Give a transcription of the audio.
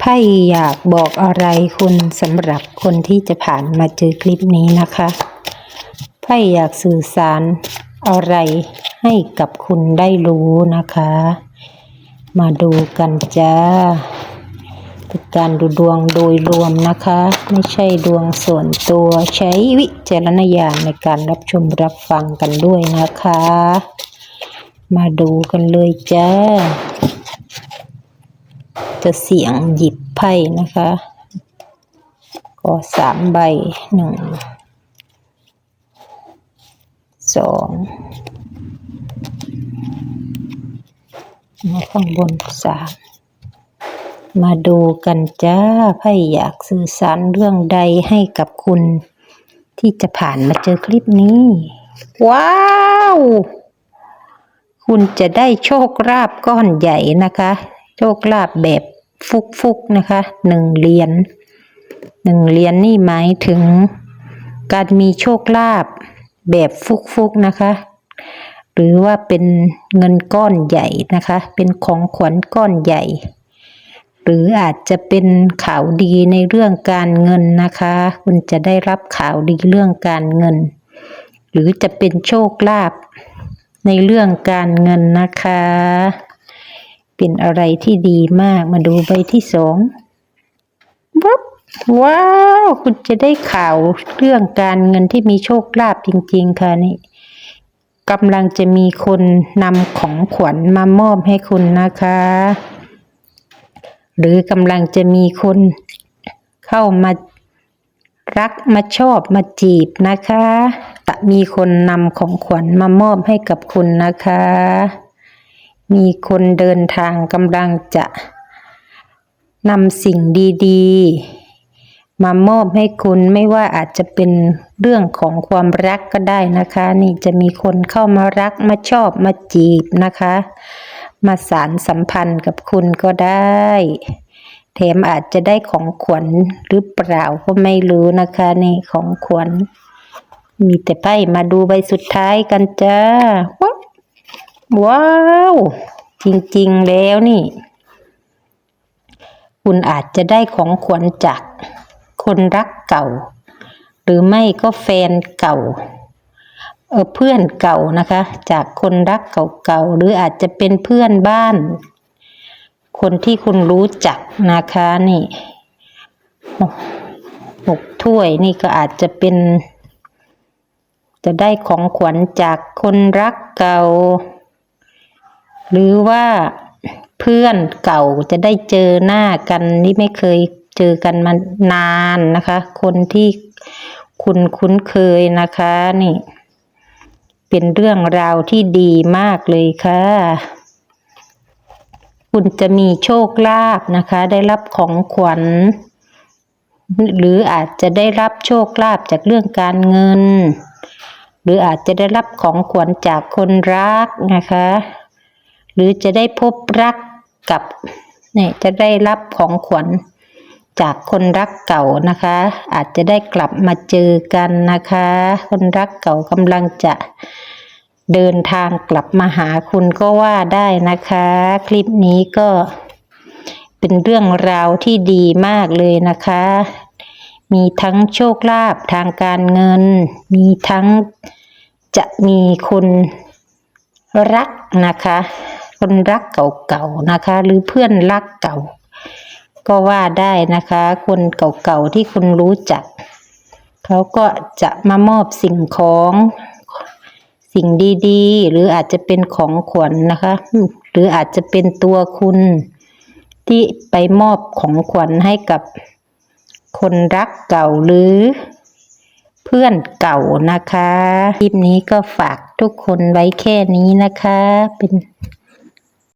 ไพ่อยากบอกอะไรคุณสำหรับคนที่จะผ่านมาเจอคลิปนี้นะคะไพ่อยากสื่อสารอะไรให้กับคุณได้รู้นะคะ มาดูกันจ้าเป็นการดูดวงโดยรวมนะคะ ไม่ใช่ดวงส่วนตัวใช้วิจารณญาณในการรับชมรับฟังกันด้วยนะคะ มาดูกันเลยจ้า จะเสียงหยิบไพ่นะคะ ก็สามใบหนึ่งสองมาข้างบนสามมาดูกันจ้าไพ่อยากสื่อสารเรื่องใดให้กับคุณ ที่จะผ่านมาเจอคลิปนี้ ว้าวคุณจะได้โชคลาภก้อนใหญ่นะคะ โชคลาภแบบ ฟุกๆนะคะหนึ่งเหรียญหนึ่งเหรียญนี่หมายถึงการมีโชคลาภแบบฟุกๆนะคะ หรือว่าเป็นเงินก้อนใหญ่นะคะ เป็นของขวัญก้อนใหญ่ หรืออาจจะเป็นข่าวดีในเรื่องการเงินนะคะ คุณจะได้รับข่าวดีเรื่องการเงิน หรือจะเป็นโชคลาภในเรื่องการเงินนะคะ เป็นอะไรที่ดีมากมาดูใบที่สองวับว้าว คุณจะได้ข่าวเรื่องการเงินที่มีโชคลาภจริง ๆ ค่ะนี่กำลังจะมีคนนำของขวัญมามอบให้คุณนะคะ หรือกำลังจะมีคนเข้ามารักมาชอบมาจีบนะคะ จะมีคนนำของขวัญมามอบให้กับคุณนะคะ มีคนเดินทางกำลังจะนำสิ่งดีๆ มามอบให้คุณไม่ว่าอาจจะเป็นเรื่องของความรักก็ได้นะคะ นี่จะมีคนเข้ามารักมาชอบมาจีบนะคะ มาสารสัมพันธ์กับคุณก็ได้ แถมอาจจะได้ของขวัญหรือเปล่าก็ไม่รู้นะคะนี่ของขวัญมีแต่ไพ่มาดูใบสุดท้ายกันจ้าว้า ว้าว จริงๆแล้วนี่ คุณอาจจะได้ของขวัญจากคนรักเก่า หรือไม่ก็แฟนเก่าเออเพื่อนเก่านะคะ จากคนรักเก่าๆหรืออาจจะเป็นเพื่อนบ้าน คนที่คุณรู้จักนะคะนี่หกถ้วยนี่ก็อาจจะเป็น จะได้ของขวัญจากคนรักเก่า หรือว่าเพื่อนเก่าจะได้เจอหน้ากันที่ไม่เคยเจอกันมานานนะคะ คนที่คุณคุ้นเคยนะคะนี่ เป็นเรื่องราวที่ดีมากเลยค่ะ คุณจะมีโชคลาภนะคะ ได้รับของขวัญ หรืออาจจะได้รับโชคลาภจากเรื่องการเงิน หรืออาจจะได้รับของขวัญจากคนรักนะคะ หรือจะได้พบรักกับเนี่ยจะได้รับของขวัญจากคนรักเก่านะคะ อาจจะได้กลับมาเจอกันนะคะ คนรักเก่ากำลังจะเดินทางกลับมาหาคุณก็ว่าได้นะคะ คลิปนี้ก็เป็นเรื่องราวที่ดีมากเลยนะคะ มีทั้งโชคลาภทางการเงิน มีทั้งจะมีคนรักนะคะ คนรักเก่าๆนะคะ หรือเพื่อนรักเก่า ก็ว่าได้นะคะ คนเก่าๆที่คุณรู้จัก เขาก็จะมามอบสิ่งของสิ่งดีๆ หรืออาจจะเป็นของขวัญนนะคะ หรืออาจจะเป็นตัวคุณที่ไปมอบของขวัญให้กับคนรักเก่าหรือเพื่อนเก่านะคะ คลิปนี้ก็ฝากทุกคนไว้แค่นี้นะคะ เป็น